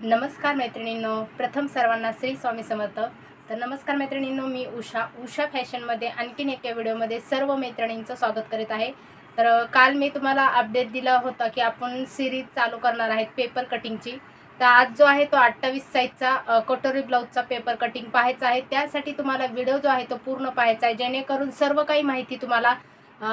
नमस्कार मैत्रिणींनो. प्रथम सर्वांना श्री स्वामी समर्थ. तर नमस्कार मैत्रिणींनो मी उषा. उषा फॅशनमध्ये आणखीन एका व्हिडिओमध्ये सर्व मैत्रिणींचं स्वागत करीत आहे. तर काल मी तुम्हाला अपडेट दिला होता की आपण सिरीज चालू करणार आहेत पेपर कटिंगची तर आज जो आहे तो अठ्ठावीस साईजचा कटोरी ब्लाऊजचा पेपर कटिंग पाहायचा आहे. त्यासाठी तुम्हाला व्हिडिओ जो आहे तो पूर्ण पाहायचा आहे जेणेकरून सर्व काही माहिती तुम्हाला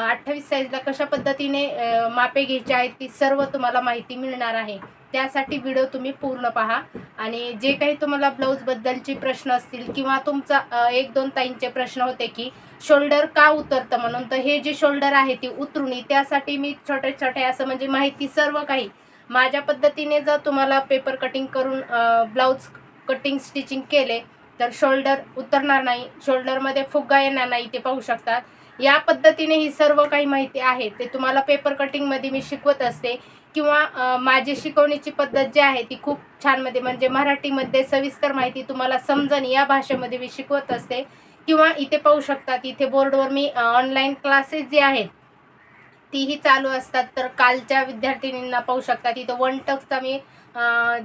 अठ्ठावीस साईजला कशा पद्धतीने मापे घ्यायची आहेत ती सर्व तुम्हाला माहिती मिळणार आहे. त्यासाठी व्हिडिओ तुम्ही पूर्ण पहा. आणि जे काही तुम्हाला ब्लाऊजबद्दलचे प्रश्न असतील किंवा तुमचा एक दोन ताईंचे प्रश्न होते की शोल्डर का उतरतं म्हणून तर हे जे शोल्डर आहे ती उतरुणी त्यासाठी मी छोटे छोटे असं म्हणजे माहिती सर्व काही माझ्या पद्धतीने जर तुम्हाला पेपर कटिंग करून ब्लाऊज कटिंग स्टिचिंग केले तर शोल्डर उतरणार नाही. शोल्डरमध्ये फुग्गा येणार नाही ते पाहू शकतात. या पद्धतीने ही सर्व काही माहिती आहे ते तुम्हाला पेपर कटिंगमध्ये मी शिकवत असते. किंवा माझी शिकवण्याची पद्धत जी आहे ती खूप छानमध्ये म्हणजे, म्हणजे मराठीमध्ये सविस्तर माहिती तुम्हाला समजण या भाषेमध्ये मी शिकवत असते. किंवा इथे पाहू शकतात इथे बोर्डवर मी ऑनलाईन क्लासेस जे आहेत तीही चालू असतात. तर कालच्या विद्यार्थिनींना पाहू शकतात इथं वन टक्सचा मी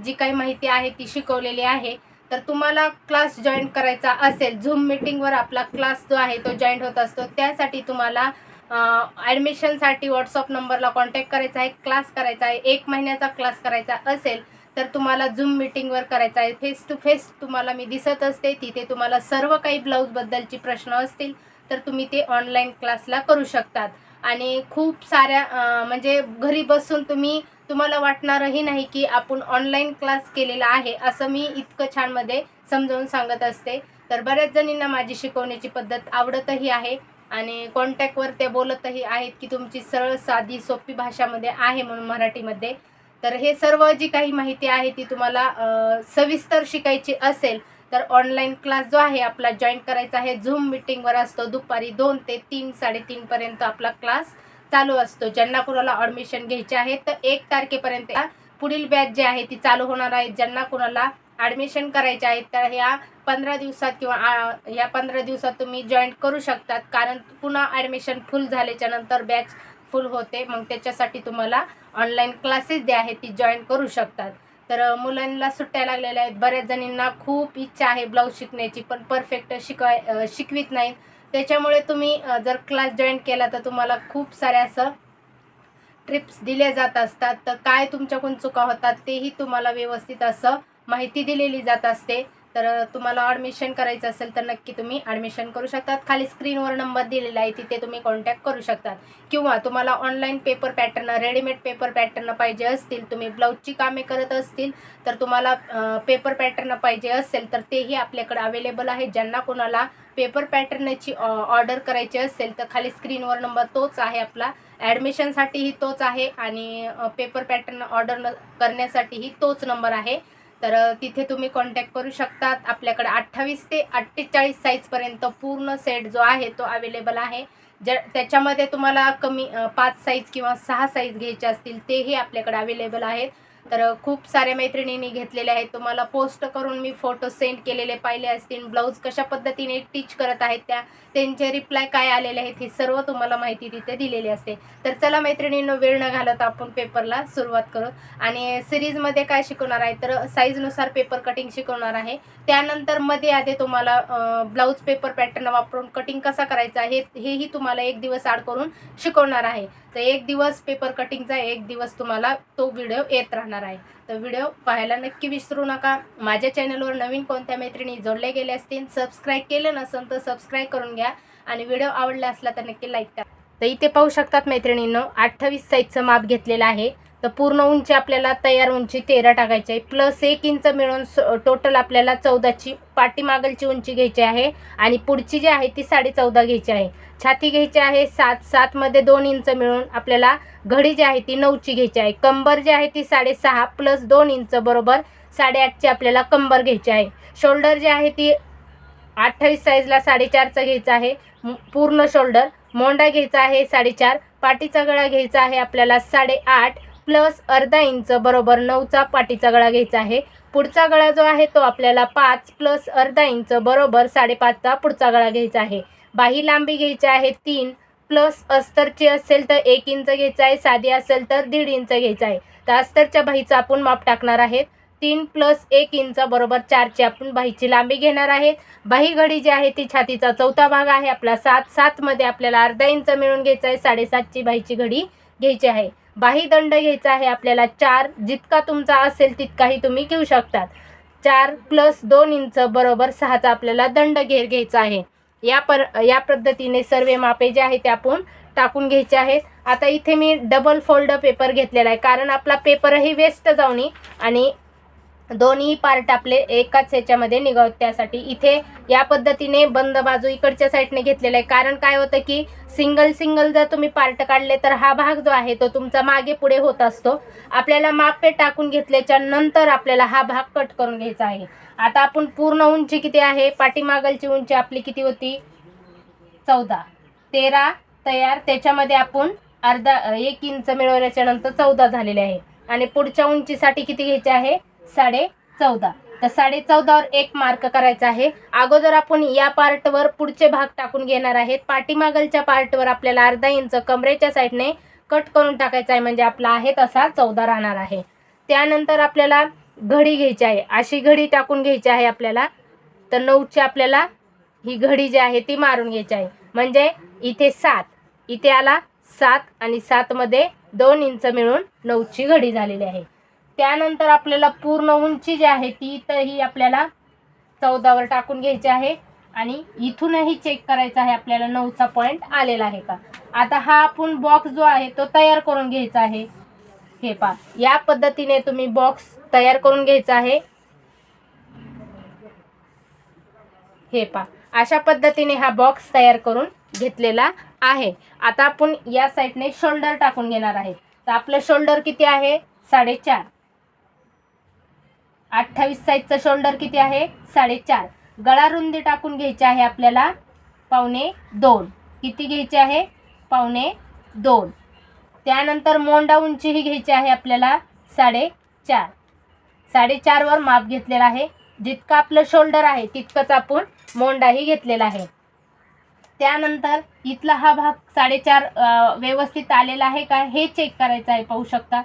जी काही माहिती आहे ती शिकवलेली आहे. तर तुम्हाला क्लास जॉईन करायचा असेल झूम मिटिंगवर आपला क्लास जो आहे तो जॉईन होत असतो त्यासाठी तुम्हाला ॲडमिशनसाठी व्हॉट्सअप नंबरला कॉन्टॅक्ट करायचा आहे क्लास करायचा आहे एक महिन्याचा क्लास करायचा असेल तर तुम्हाला झूम मिटिंगवर करायचा आहे. फेस टू फेस तुम्हाला मी दिसत असते तिथे तुम्हाला सर्व काही ब्लाऊजबद्दलची प्रश्न असतील तर तुम्ही ते ऑनलाईन क्लासला करू शकतात. आणि खूप साऱ्या म्हणजे घरी बसून तुम्ही तुम्हाला वाटणारही नाही की आपण ऑनलाईन क्लास केलेला आहे असं मी इतकं छानमध्ये समजावून सांगत असते. तर बऱ्याच जणींना माझी शिकवण्याची पद्धत आवडतही आहे. आणि कॉन्टॅक्टवर ते बोलतही आहेत की तुमची सरळ साधी सोपी भाषामध्ये आहे म्हणून मराठीमध्ये. तर हे सर्व जी काही माहिती आहे ती तुम्हाला सविस्तर शिकायची असेल तर ऑनलाईन क्लास जो आहे आपला जॉईन करायचा आहे. झूम मिटिंगवर असतो. दुपारी दोन ते तीन साडेतीनपर्यंत आपला क्लास चालू असतो. ज्यांना कुणाला ॲडमिशन घ्यायचे आहे तर एक तारखेपर्यंत पुढील बॅच जी आहे ती चालू होणार आहे. ज्यांना कुणाला ॲडमिशन करायचे आहेत तर ह्या पंधरा दिवसात किंवा ह्या पंधरा दिवसात तुम्ही जॉईन करू शकतात. कारण पुन्हा ॲडमिशन फुल झाल्याच्यानंतर बॅच फुल होते. मग त्याच्यासाठी तुम्हाला ऑनलाईन क्लासेस जे आहेत ती जॉईन करू शकतात. तर मुलांना सुट्ट्या लागलेल्या आहेत. बऱ्याच जणींना खूप इच्छा आहे ब्लाऊज शिकण्याची पण परफेक्ट शिकवाय शिकवित नाहीत. त्याच्यामुळे तुम्ही जर क्लास जॉईन केला तर तुम्हाला खूप साऱ्या असं ट्रिप्स दिल्या जात असतात. तर काय तुमच्याकडून चुका होतात तेही तुम्हाला व्यवस्थित असं माहिती दिलेली जात असते. तर तुम्हाला ॲडमिशन करायचं असेल तर नक्की तुम्ही ॲडमिशन करू शकतात. खाली स्क्रीनवर नंबर दिलेला आहे तिथे तुम्ही कॉन्टॅक्ट करू शकतात. किंवा तुम्हाला online paper pattern readymade paper pattern पाहिजे असतील तुम्ही ब्लाऊजची कामे करत असतील तर तुम्हाला पेपर पॅटर्न पाहिजे असेल तर तेही आपल्याकडे अवेलेबल आहे. ज्यांना कोणाला पेपर पॅटर्नची ऑर्डर करायची असेल तर खाली स्क्रीनवर नंबर तोच आहे आपला. ॲडमिशनसाठीही तोच आहे आणि पेपर पॅटर्न ऑर्डर करण्यासाठीही तोच नंबर आहे. तर तिथे तुम्ही कॉन्टॅक्ट करू शकतात. आपल्याकडे अठ्ठावीस ते अठ्ठेचाळीस साईजपर्यंत पूर्ण सेट जो आहे तो अवेलेबल आहे. ज्या त्याच्यामध्ये तुम्हाला कमी पाच साईज किंवा सहा साईज घ्यायचे असतील तेही आपल्याकडे अवेलेबल आहेत. तर खूप साऱ्या मैत्रिणींनी घेतलेले आहेत. तुम्हाला पोस्ट करून मी फोटो सेंड केलेले पाहिले असतील. ब्लाऊज कशा पद्धतीने टीच करत आहेत त्या त्यांचे रिप्लाय काय आलेले आहेत हे सर्व तुम्हाला माहिती तिथे दिलेली असते. तर चला मैत्रिणींनो वेळ न घालत आपण पेपरला सुरुवात करू. आणि सिरीजमध्ये काय शिकवणार आहे? तर साईजनुसार पेपर कटिंग शिकवणार आहे. त्यानंतरमध्ये आधी तुम्हाला ब्लाऊज पेपर पॅटर्न वापरून कटिंग कसा करायचा हे हेही तुम्हाला एक दिवस आड करून शिकवणार आहे. तर एक दिवस पेपर कटिंगचा एक दिवस तुम्हाला तो व्हिडिओ येत राहणार आहे. तर व्हिडिओ पाहायला नक्की विसरू नका. माझ्या चॅनलवर नवीन कोणत्या मैत्रिणी जोडले गेले असतील सबस्क्राईब केलं नसेल तर सबस्क्राईब करून घ्या आणि व्हिडिओ आवडला असला तर नक्की लाईक करा. तर इथे पाहू शकतात मैत्रिणींनो अठ्ठावीस साईजचं माप घेतलेलं आहे. तर पूर्ण उंची आपल्याला तयार उंची तेरा टाकायची आहे. प्लस एक इंच मिळून टोटल आपल्याला चौदाची पाठीमागलची उंची घ्यायची आहे आणि पुढची जी आहे ती साडे चौदा घ्यायची आहे. छाती घ्यायची आहे सात सातमध्ये दोन इंच मिळून आपल्याला घडी जी आहे ती नऊची घ्यायची आहे. कंबर जी आहे ती साडेसहा प्लस दोन इंच बरोबर साडेआठची आपल्याला कंबर घ्यायची आहे. शोल्डर जी आहे ती अठ्ठावीस साईजला साडेचारचा घ्यायचा आहे. पूर्ण शोल्डर मोंडा घ्यायचा आहे साडेचार पाठीचा गळा घ्यायचा आहे आपल्याला साडेआठ प्लस अर्धा इंच बरोबर नऊचा पाठीचा गळा घ्यायचा आहे. पुढचा गळा जो आहे तो आपल्याला पाच प्लस अर्धा इंच बरोबर साडेपाचचा पुढचा गळा घ्यायचा आहे. बाही लांबी घ्यायची आहे तीन प्लस अस्तरची असेल तर एक इंच घ्यायचा आहे. साधी असेल तर दीड इंच घ्यायचा आहे. तर अस्तरच्या बाहीचं आपण माप टाकणार आहेत. तीन प्लस एक इंच बरोबर चारची आपण बाहीची लांबी घेणार आहेत बाही घडी जी आहे ती छातीचा चौथा भाग आहे. आपला सात सातमध्ये आपल्याला अर्धा इंच मिळून घ्यायचा आहे. साडेसातची बाहीची घडी घ्यायची आहे. बाही दंड घ्यायचा आहे आपल्याला. चार जितका तुमचा असेल तितकाही तुम्ही घेऊ शकतात. चार प्लस दोन इंच बरोबर सहाचा आपल्याला दंड घेर घ्यायचा आहे. या पर या पद्धतीने सर्व मापे जे आहे ते आपण टाकून घ्यायचे आहेत. आता इथे मी डबल फोल्ड पेपर घेतलेला आहे. कारण आपला पेपरही वेस्ट जाऊ नये आणि दोन्ही पार्ट आपले एकाच ह्याच्यामध्ये निघावत त्यासाठी. इथे या पद्धतीने बंद बाजू इकडच्या साईडने घेतलेला आहे. कारण काय होतं की सिंगल सिंगल जर तुम्ही पार्ट काढले तर हा भाग जो आहे तो तुमचा मागे पुढे होत असतो. आपल्याला मापे टाकून घेतल्याच्या नंतर आपल्याला हा भाग कट करून घ्यायचा आहे. आता आपण पूर्ण उंची किती आहे? पाठीमागलची उंची आपली किती होती? चौदा. तेरा तयार. त्याच्यामध्ये आपण अर्धा एक इंच मिळवल्याच्या नंतर चौदा झालेले आहे. आणि पुढच्या उंचीसाठी किती घ्यायचे आहे? साडे चौदा. तर साडे चौदावर एक मार्क करायचा आहे. अगोदर आपण या पार्टवर पुढचे भाग टाकून घेणार आहेत. पाठीमागलच्या पार्टवर आपल्याला अर्धा इंच कमरेच्या साईडने कट करून टाकायचा आहे. म्हणजे आपला आहे तसा चौदा राहणार आहे. त्यानंतर आपल्याला घडी घ्यायची आहे. अशी घडी टाकून घ्यायची आहे आपल्याला. तर नऊची आपल्याला ही घडी जी आहे ती मारून घ्यायची आहे. म्हणजे इथे सात. इथे आला सात आणि सातमध्ये दोन इंच मिळून नऊची घडी झालेली आहे. त्यानंतर आपल्याला पूर्ण उंची जी आहे ती इथंही आपल्याला चौदावर टाकून घ्यायची आहे. आणि इथूनही चेक करायचा आहे आपल्याला नऊचा पॉईंट आलेला आहे का? आता हा आपण बॉक्स जो आहे तो तयार करून घ्यायचा आहे. हे पा या पद्धतीने तुम्ही बॉक्स तयार करून घ्यायचा आहे. हे पा अशा पद्धतीने हा बॉक्स तयार करून घेतलेला आहे. आता आपण या साईडने शोल्डर टाकून घेणार आहे. तर आपलं शोल्डर किती आहे? साडेचार. अठ्ठावीस साईजचं शोल्डर किती आहे? साडेचार. गळा रुंदी टाकून घ्यायची आहे आपल्याला पावणे दोन. किती घ्यायची आहे? पावणे दोन. त्यानंतर मोंडा उंचीही घ्यायची आहे आपल्याला साडेचार. साडेचारवर माप घेतलेला आहे. जितकं आपलं शोल्डर आहे तितकंच आपण मोंडाही घेतलेला आहे. त्यानंतर इथला हा भाग साडेचार व्यवस्थित आलेला आहे का? हे चेक करायचं आहे पाहू शकता.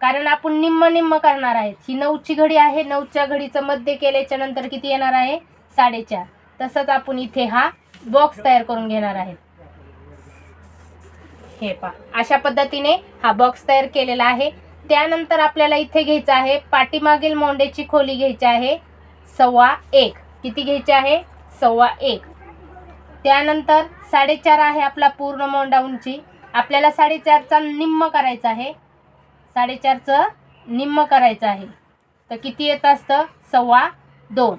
कारण आपण निम्म निम्म करणार आहेत. ही नऊची घडी आहे. नऊच्या घडीचं मध्य केल्याच्यानंतर किती येणार आहे? साडेचार. तसंच आपण इथे हा बॉक्स तयार करून घेणार आहे हे पा अशा पद्धतीने हा बॉक्स तयार केलेला आहे. त्यानंतर आपल्याला इथे घ्यायचं आहे. पाठीमागील मोंड्याची खोली घ्यायची आहे. सव्वा एक. किती घ्यायची आहे? सव्वा एक. त्यानंतर साडेचार आहे आपला पूर्ण मोंडा उंची. आपल्याला साडेचारचा निम्म करायचा आहे. साडेचारचं निम्म करायचं आहे. तर किती येत असतं? सव्वा दोन.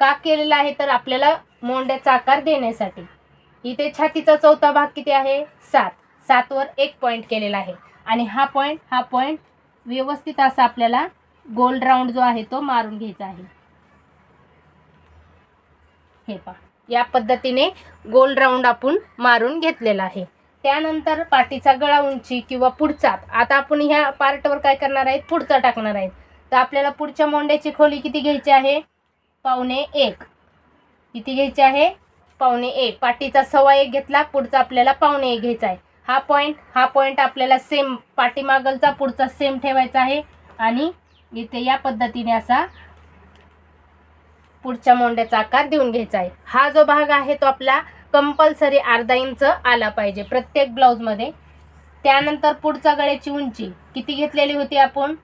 का केलेलं आहे? तर आपल्याला मोंड्याचा आकार देण्यासाठी. इथे छातीचा चौथा भाग किती आहे? सात. सातवर एक पॉईंट केलेला आहे. आणि हा पॉईंट हा पॉईंट व्यवस्थित असा आपल्याला गोल राऊंड जो आहे तो मारून घ्यायचा आहे. हे पहा. या पद्धतीने गोल राऊंड आपण मारून घेतलेला आहे. त्यानंतर पाठीचा गळा उंची किंवा पुढचा आता आपण ह्या पार्टवर काय करणार आहेत? पुढचा टाकणार आहेत. तर आपल्याला पुढच्या मोंड्याची खोली किती घ्यायची आहे? पावणे एक. किती घ्यायची आहे? पावणे एक. पाठीचा सव्वा एक घेतला पुढचा आपल्याला पावणे एक घ्यायचा आहे. हा पॉईंट हा पॉईंट आपल्याला सेम पाठीमागलचा पुढचा सेम ठेवायचा आहे. आणि इथे या पद्धतीने असा पुढच्या मोंड्याचा आकार देऊन घ्यायचा आहे. हा जो भाग आहे तो आपला कंपल्सरी अर्धा इंच आला पाहिजे प्रत्येक ब्लाऊजमध्ये त्यानंतर पुढचा गळ्याची उंची किती घेतलेली होती आपण?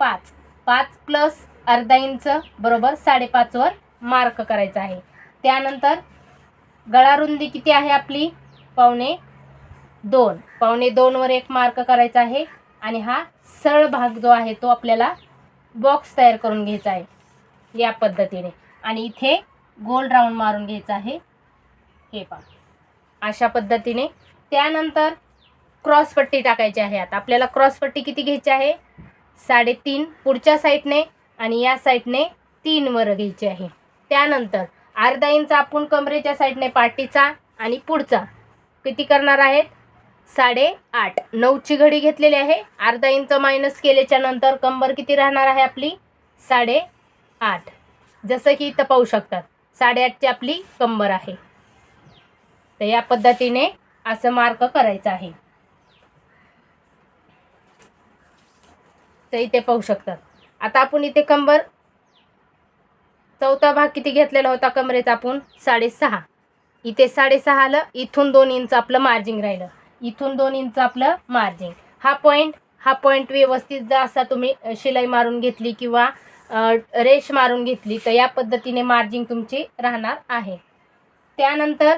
पाच. पाच प्लस अर्धा इंच बरोबर साडेपाचवर मार्क करायचा आहे. त्यानंतर गळा रुंदी किती आहे आपली? पावणे दोन. पावणे दोनवर एक मार्क करायचा आहे आणि हा सरळ भाग जो आहे तो आपल्याला बॉक्स तयार करून घ्यायचा आहे. या पद्धतीने. आणि इथे गोल राऊंड मारून घ्यायचा आहे. हे पहा. अशा पद्धतीने. त्यानंतर क्रॉसपट्टी टाकायची आहे आता. आपल्याला क्रॉसपट्टी किती घ्यायची आहे? साडेतीन पुढच्या साईडने आणि या साईडने तीनवर घ्यायची आहे. त्यानंतर अर्धा इंच आपण कमरेच्या साईडने पाठीचा आणि पुढचा. किती करणार आहेत? साडे आठ नऊची घडी घेतलेली आहे. अर्धा इंच मायनस केल्याच्यानंतर कंबर किती राहणार आहे आपली? साडे आठ जसं की इथं पाहू शकतात. साडेआठची आपली कंबर आहे. तर या पद्धतीने असं मार्क करायचं आहे. तर इथे पाहू शकतात आता आपण इथे कंबर चौथा भाग किती घेतलेला होता कमरेचा आपण? साडेसहा. इथे साडेसहा आलं इथून दोन इंच आपलं मार्जिंग राहिलं. इथून दोन इंच आपलं मार्जिंग हा पॉईंट हा पॉईंट व्यवस्थित जर असा तुम्ही शिलाई मारून घेतली किंवा रेश मारून घेतली तर या पद्धतीने मार्जिंग तुमची राहणार आहे. त्यानंतर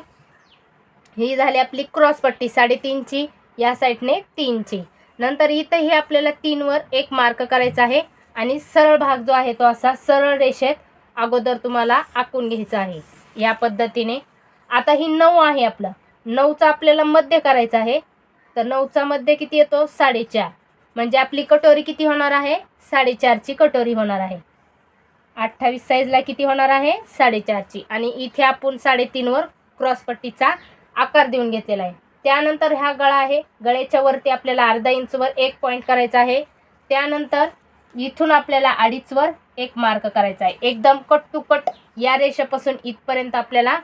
ही झाली आपली क्रॉस पट्टी साडेतीनची या साईडने तीनची. नंतर इथंही आपल्याला तीनवर एक मार्क करायचा आहे आणि सरळ भाग जो आहे तो असा सरळ रेषेत अगोदर तुम्हाला आखून घ्यायचा आहे. या पद्धतीने. आता ही नऊ आहे आपलं. नऊचा आपल्याला मध्य करायचा आहे. तर नऊचा मध्य किती येतो? साडेचार. म्हणजे आपली कटोरी किती होणार आहे? साडेचारची कटोरी होणार आहे. अठ्ठावीस साईजला किती होणार आहे? साडेचारची. आणि इथे आपण साडेतीनवर क्रॉसपट्टीचा आकार देऊन घेतलेला आहे. त्यानंतर हा गळा आहे. गळ्याच्या वरती आपल्याला अर्धा इंचवर एक पॉईंट करायचा आहे. त्यानंतर इथून आपल्याला अडीचवर एक मार्क करायचा आहे. एकदम कट टू कट या रेषेपासून इथपर्यंत आपल्याला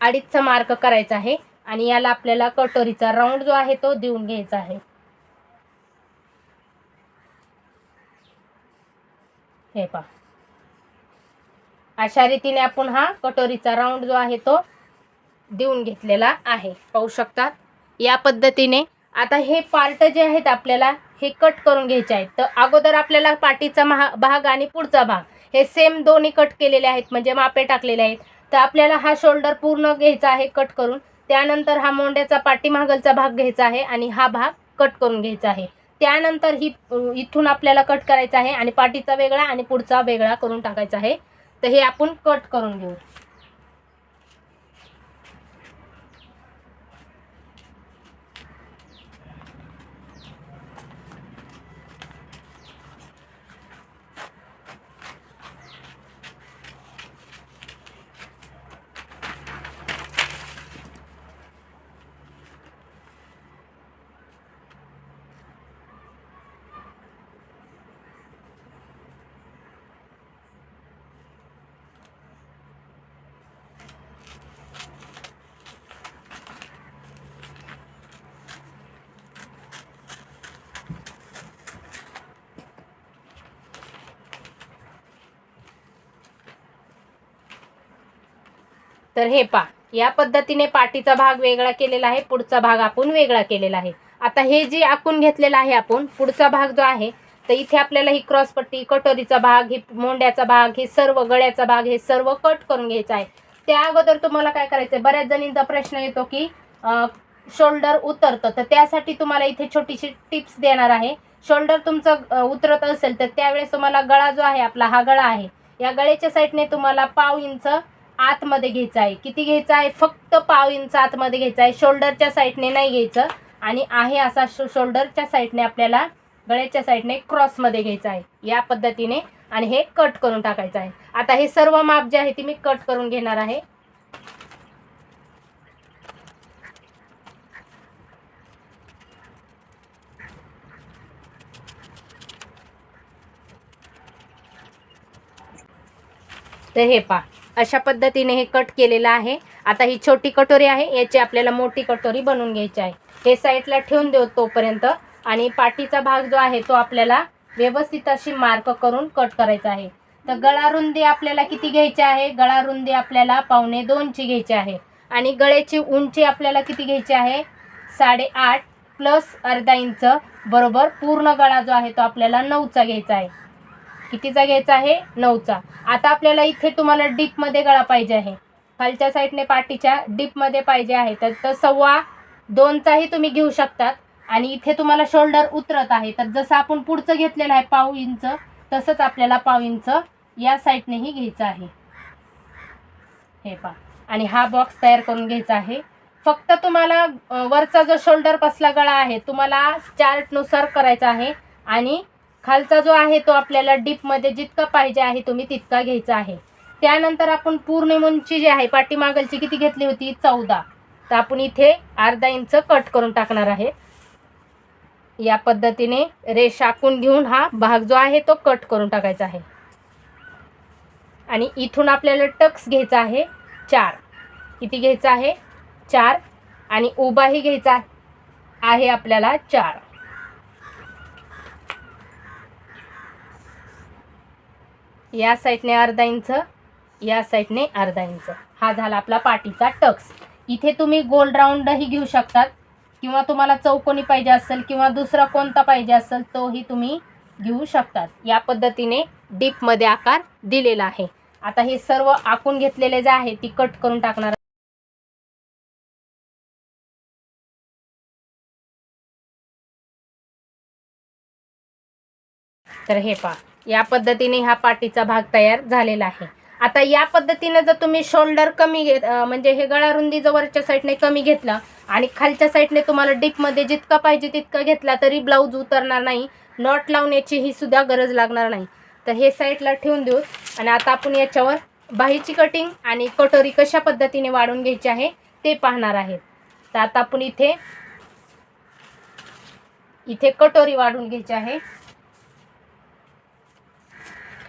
अडीचचा मार्क करायचा आहे. आणि याला आपल्याला कटोरीचा राऊंड जो आहे तो देऊन घ्यायचा आहे. हे पहा. अशा रीतीने आपण हा कटोरीचा राऊंड जो आहे तो देऊन घेतलेला आहे. पाहू शकतात? या पद्धतीने. आता हे पार्ट जे आहेत आपल्याला हे कट करून घ्यायचे आहेत. तर अगोदर आपल्याला पाठीचा महा भाग आणि पुढचा भाग हे सेम दोन्ही कट केलेले आहेत म्हणजे मापे टाकलेले आहेत. तर आपल्याला हा शोल्डर पूर्ण घ्यायचा आहे कट करून. त्यानंतर हा मोंड्याचा पाठीमागलचा भाग घ्यायचा आहे आणि हा भाग कट करून घ्यायचा आहे. त्यानंतर ही इथून आपल्याला कट करायचा आहे आणि पाठीचा वेगळा आणि पुढचा वेगळा करून टाकायचा आहे. तर हे आपण कट करून घेऊ. तर हे पा या पद्धतीने पाठीचा भाग वेगळा केलेला आहे पुढचा भाग आपण वेगळा केलेला आहे. आता हे जे आखून घेतलेलं आहे आपण पुढचा भाग जो आहे तर इथे आपल्याला ही क्रॉसपट्टी कटोरीचा भाग हे मोंड्याचा भाग हे सर्व गळ्याचा भाग हे सर्व कट करून घ्यायचं आहे. त्या अगोदर तुम्हाला काय करायचं आहे बऱ्याच जणींचा प्रश्न येतो की शोल्डर उतरतं तर त्यासाठी तुम्हाला इथे छोटीशी टिप्स देणार आहे. शोल्डर तुमचं उतरत असेल तर त्यावेळेस तुम्हाला गळा जो आहे आपला हा गळा आहे. या गळ्याच्या साईडने तुम्हाला पाव इंच आतमध्ये घ्यायचं आहे. किती घ्यायचं आहे? फक्त पाव इंच आतमध्ये घ्यायचं आहे. शोल्डरच्या साईडने नाही घ्यायचं. आणि आहे असा शो शोल्डरच्या साईडने आपल्याला गळ्याच्या साईडने क्रॉसमध्ये घ्यायचं आहे. या पद्धतीने आणि हे कट करून टाकायचं आहे. आता हे सर्व माप जे आहे ते मी कट करून घेणार आहे. तर हे पा अशा पद्धतीने हे कट केलेलं आहे. आता ही छोटी कटोरी आहे याची आपल्याला मोठी कटोरी बनवून घ्यायची आहे. हे साईडला ठेवून देऊ तोपर्यंत आणि पाठीचा भाग जो आहे तो आपल्याला व्यवस्थित अशी मार्क करून कट करायचा आहे. तर गळा रुंदी आपल्याला किती घ्यायची आहे? गळा रुंदी आपल्याला पावणे दोनची घ्यायची आहे. आणि गळ्याची उंची आपल्याला किती घ्यायची आहे? साडेआठ प्लस अर्धा इंच बरोबर पूर्ण गळा जो आहे तो आपल्याला नऊचा घ्यायचा आहे. कितीचा घ्यायचा आहे? नऊचा आता आपल्याला इथे तुम्हाला डीपमध्ये गळा पाहिजे आहे. खालच्या साईडने पाठीच्या डीपमध्ये पाहिजे आहे. तर तर सव्वा दोनचाही तुम्ही घेऊ शकतात. आणि इथे तुम्हाला शोल्डर उतरत आहे. तर जसं आपण पुढचं घेतलेलं आहे पाव इंच तसंच आपल्याला पाव इंच या साईडनेही घ्यायचं आहे. हे पा आणि हा बॉक्स तयार करून घ्यायचा आहे. फक्त तुम्हाला वरचा जो शोल्डर पसला गळा आहे तुम्हाला चार्टनुसार करायचा आहे. आणि खालचा जो आहे तो आपल्याला डीपमध्ये जितका पाहिजे आहे तुम्ही तितका घ्यायचा आहे. त्यानंतर आपण पूर्ण मुंची जी आहे पाठीमागलची किती घेतली होती? चौदा. तर आपण इथे अर्धा इंच कट करून टाकणार आहे. या पद्धतीने रेष आखून घेऊन हा भाग जो आहे तो कट करून टाकायचा आहे. आणि इथून आपल्याला टक्स घ्यायचा आहे चार. किती घ्यायचा आहे? चार. आणि उभाही घ्यायचा आहे आपल्याला चार. या साईडने अर्धा इंच या साईडने अर्धा इंच. हा झाला आपला पाठीचा टक्स. इथे तुम्ही गोल राऊंडही घेऊ शकतात. किंवा तुम्हाला चौकोनी पाहिजे असेल किंवा दुसरा कोणता पाहिजे असेल तोही तुम्ही घेऊ शकतात. या पद्धतीने डीपमध्ये आकार दिलेला आहे. आता हे सर्व आखून घेतलेले जे आहे ती कट करून टाकणार. तर हे पहा. या पद्धतीने हा पाठीचा भाग तयार झालेला आहे. आता या पद्धतीने जर तुम्ही शोल्डर कमी घेत म्हणजे हे गळा रुंदी जर वरच्या साईडने कमी घेतला आणि खालच्या साईडने तुम्हाला डीपमध्ये जितका पाहिजे तितका घेतला तरी ब्लाऊज उतरणार नाही. नॉट लावण्याची ही सुद्धा गरज लागणार नाही. तर हे साईडला ठेवून देऊ. आणि आता आपण याच्यावर बाहीची कटिंग आणि कटोरी कशा पद्धतीने वाढून घ्यायची आहे ते पाहणार आहेत तर आता आपण इथे इथे कटोरी वाढून घ्यायची आहे.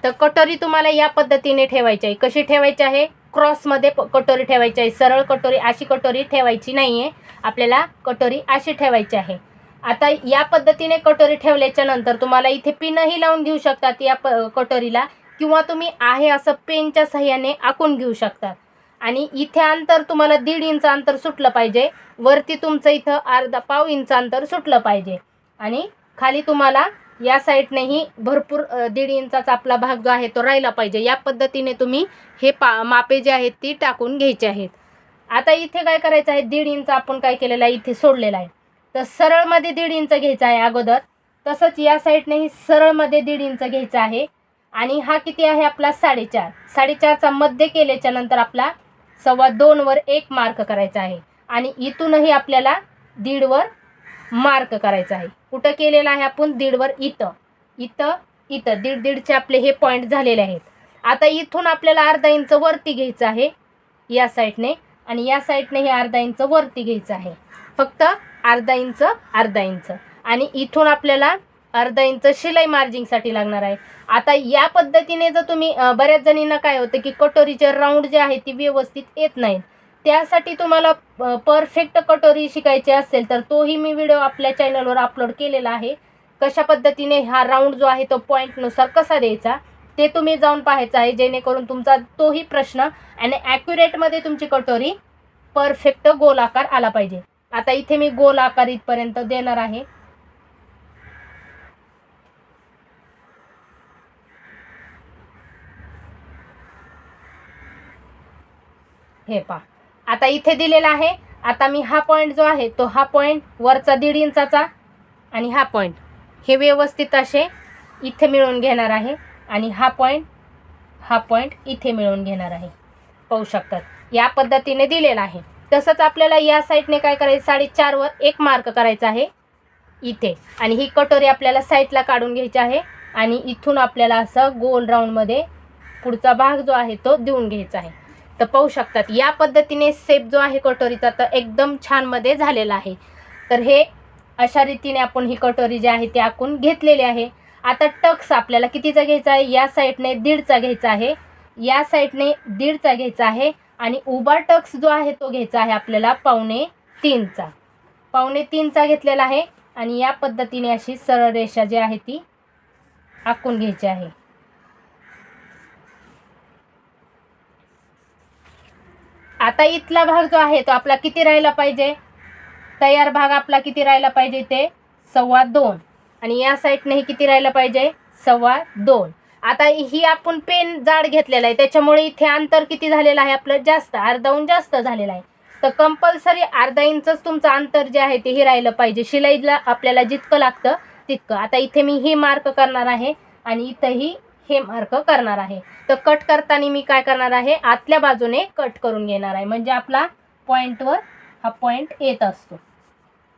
तर कटोरी तुम्हाला या पद्धतीने ठेवायची आहे. कशी ठेवायची आहे? क्रॉसमध्ये प- कटोरी ठेवायची आहे. सरळ कटोरी अशी कटोरी ठेवायची नाही आहे आपल्याला कटोरी अशी ठेवायची आहे. आता या पद्धतीने कटोरी ठेवल्याच्या नंतर तुम्हाला इथे पिनही लावून घेऊ शकतात या प कटोरीला किंवा तुम्ही आहे असं पेनच्या सहाय्याने आखून घेऊ शकतात. आणि इथे अंतर तुम्हाला दीड इंच अंतर सुटलं पाहिजे. वरती तुमचं इथं अर्धा पाव इंच अंतर सुटलं पाहिजे. आणि खाली तुम्हाला या साईडनेही भरपूर दीड इंचाचा आपला भाग जो आहे तो राहिला पाहिजे. या पद्धतीने तुम्ही हे पा मापे जे आहेत ती टाकून घ्यायचे आहेत. आता इथे काय करायचं आहे? दीड इंच आपण काय केलेला आहे? इथे सोडलेला आहे. तर सरळमध्ये दीड इंच घ्यायचं आहे अगोदर. तसंच या साईडनेही सरळमध्ये दीड इंच घ्यायचं आहे. आणि हा किती आहे आपला? साडेचार. साडेचारचा मध्य केल्याच्यानंतर आपला सव्वा दोनवर एक मार्क करायचा आहे. आणि इथूनही आपल्याला दीडवर मार्क करायचा आहे. कुठं केलेलं आहे आपण? दीडवर इथं. इथं इथं. दीड दीडचे आपले हे पॉईंट झालेले आहेत. आता इथून आपल्याला अर्धा इंच वरती घ्यायचं आहे या साईडने आणि या साईडने हे अर्धा इंच वरती घ्यायचं आहे. फक्त अर्धा इंच अर्धा इंच आणि इथून आपल्याला अर्धा इंच शिलाई मार्जिंगसाठी लागणार आहे. आता या पद्धतीने जर तुम्ही बऱ्याच जणींना काय होतं की कटोरीचे राऊंड जे आहे ती व्यवस्थित येत नाहीत. त्यासाठी तुम्हाला परफेक्ट कटोरी शिकायची असेल तर तोही मी व्हिडिओ आपल्या चॅनलवर अपलोड केलेला आहे. कशा पद्धतीने हा राऊंड जो आहे तो पॉईंटनुसार कसा द्यायचा ते तुम्ही जाऊन पाहायचं आहे. जेणेकरून तुमचा तोही प्रश्न आणि ॲक्युरेटमध्ये तुमची कटोरी परफेक्ट गोल आकार आला पाहिजे. आता इथे मी गोल आकार इथपर्यंत देणार आहे. हे पा आता इथे दिलेला आहे. आता मी हा पॉईंट जो आहे तो हा पॉईंट वरचा दीड इंचाचा आणि हा पॉईंट हे व्यवस्थित असे इथे मिळवून घेणार आहे आणि हा पॉईंट हा पॉईंट इथे मिळवून घेणार आहे. पाहू शकतात. या पद्धतीने दिलेला आहे. तसंच आपल्याला या साईडने काय करायचं? साडेचारवर एक मार्क करायचा आहे इथे. आणि ही कटोरी आपल्याला साईडला काढून घ्यायची आहे आणि इथून आपल्याला असं गोल राऊंडमध्ये पुढचा भाग जो आहे तो देऊन घ्यायचा आहे. तर पाहू शकतात. या पद्धतीने सेप जो आहे कटोरीचा तर एकदम छानमध्ये झालेला आहे. तर हे अशा रीतीने आपण ही कटोरी जी आहे ती आखून घेतलेली आहे. आता टक्स आपल्याला कितीचा घ्यायचा आहे? या साईडने दीडचा घ्यायचा आहे. या साईडने दीडचा घ्यायचा आहे आणि उभा टक्स जो आहे तो घ्यायचा आहे आपल्याला पावणे तीनचा. पावणे तीनचा घेतलेला आहे आणि या पद्धतीने अशी सरळ रेषा जी आहे ती आखून घ्यायची आहे. आता इथला भाग जो आहे तो आपला किती राहिला पाहिजे? तयार भाग आपला किती राहिला पाहिजे ते? सव्वा दोन. आणि या साईडने किती राहिला पाहिजे? सव्वा दोन. आता ही आपण पेन जाड घेतलेला आहे. त्याच्यामुळे इथे अंतर किती झालेलं आहे? आपलं जास्त अर्धाहून जास्त झालेलं आहे. तर कंपल्सरी अर्धा इंचच तुमचं अंतर जे आहे ते हे राहिलं पाहिजे. शिलाईला आपल्याला जितकं लागतं तितकं. आता इथे मी ही मार्क करणार आहे. आणि इथंही हे मार्क करणार आहे. तर कट करताना मी काय करणार आहे? आतल्या बाजूने कट करून घेणार आहे. म्हणजे आपला पॉईंटवर हा पॉईंट येत असतो.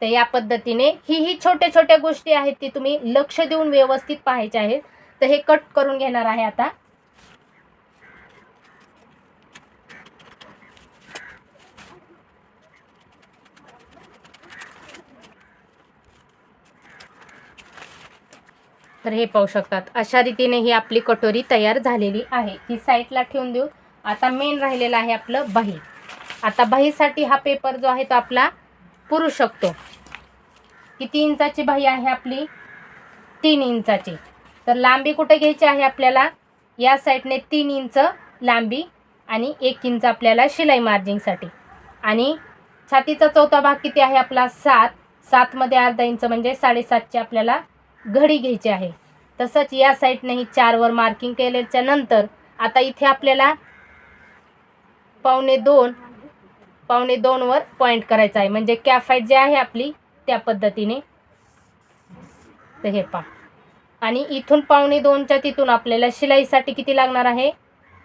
तर या पद्धतीने ही ही छोट्या छोट्या गोष्टी आहेत ती तुम्ही लक्ष देऊन व्यवस्थित पाहायच्या आहेत. तर हे कट करून घेणार आहे आता. तर हे पाहू शकतात. अशा रीतीने ही आपली कटोरी तयार झालेली आहे. ही साईडला ठेवून देऊ. आता मेन राहिलेलं आहे आपलं बाही. आता बाहीसाठी हा पेपर जो आहे तो आपला पुरू शकतो. किती इंचाची बाही आहे आपली. तीन इंचाची. तर लांबी कुठे घ्यायची आहे आपल्याला? या साईडने तीन इंच लांबी आणि एक इंच आपल्याला शिलाई मार्जिंगसाठी आणि छातीचा चौथा भाग किती आहे आपला? सात. सातमध्ये अर्धा इंच म्हणजे साडेसातची आपल्याला घडी घ्यायची आहे. तसंच या साईडनेही चारवर मार्किंग केल्याच्यानंतर आता इथे आपल्याला पावणे दोन पावणे दोनवर पॉईंट करायचा आहे. म्हणजे कॅफाईट जे आहे आपली त्या पद्धतीने. तर हे पा आणि इथून पावणे दोनच्या तिथून आपल्याला शिलाईसाठी किती लागणार आहे?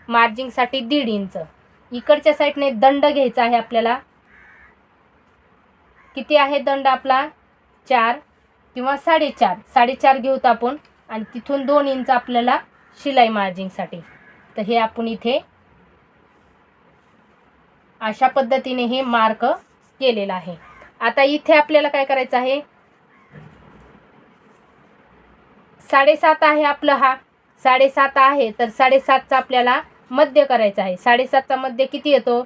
मार्जिंगसाठी दीड इंच. इकडच्या साईडने दंड घ्यायचा आहे आपल्याला. किती आहे दंड आपला? चार. किंवा साडेचार. साडेचार घेऊत आपण. आणि तिथून दोन इंच आपल्याला शिलाई मार्जिंगसाठी तर हे आपण इथे अशा पद्धतीने हे मार्क केलेलं आहे. आता इथे आपल्याला काय करायचं आहे? साडेसात आहे आपलं हा. साडेसात आहे. तर साडेसातचा आपल्याला मध्य करायचा आहे. साडेसातचा मध्य किती येतो?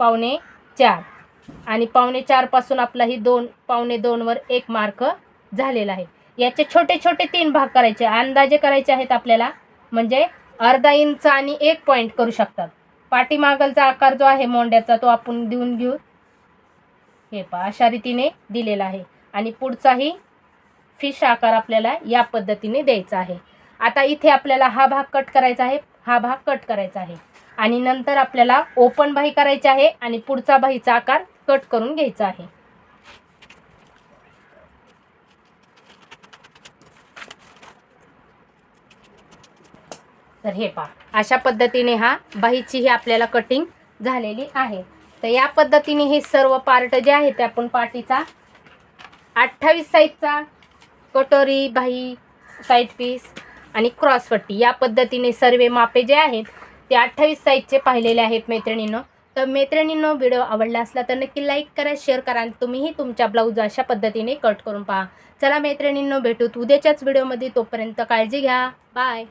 पावणे चार. आणि पावणे चारपासून आपला ही दोन पावणे दोनवर एक मार्क झालेला आहे. याचे छोटे छोटे तीन भाग करायचे. अंदाजे करायचे आहेत आपल्याला. म्हणजे अर्धा इंच आणि एक पॉईंट करू शकतात. पाठीमागलचा आकार जो आहे मोंड्याचा तो आपण देऊन घेऊ. हे पा अशा रीतीने दिलेला आहे. आणि पुढचाही फिश आकार आपल्याला या पद्धतीने द्यायचा आहे. आता इथे आपल्याला हा भाग कट करायचा आहे. हा भाग कट करायचा आहे. आणि नंतर आपल्याला ओपन बाही करायची आहे आणि पुढचा बाहीचा आकार कट करून घ्यायचा आहे. तर हे पहा. अशा पद्धतीने हा बाहीची ही आपल्याला कटिंग झालेली आहे. तर या पद्धतीने हे सर्व पार्ट जे आहे ते आपण पाटीचा अठ्ठावीस साईजचा कटोरी बाही साईड पीस आणि क्रॉसपट्टी या पद्धतीने सर्व मापे जे आहेत ते अठ्ठावीस साईजचे पाहिलेले आहेत मैत्रिणींनो. तर मैत्रिणींनो व्हिडिओ आवडला असला तर नक्की लाईक करा शेअर करा आणि तुम्हीही तुमच्या ब्लाऊज अशा पद्धतीने कट करून पहा. चला मैत्रिणींनो भेटूत उद्याच्याच व्हिडिओमध्ये तोपर्यंत काळजी घ्या. बाय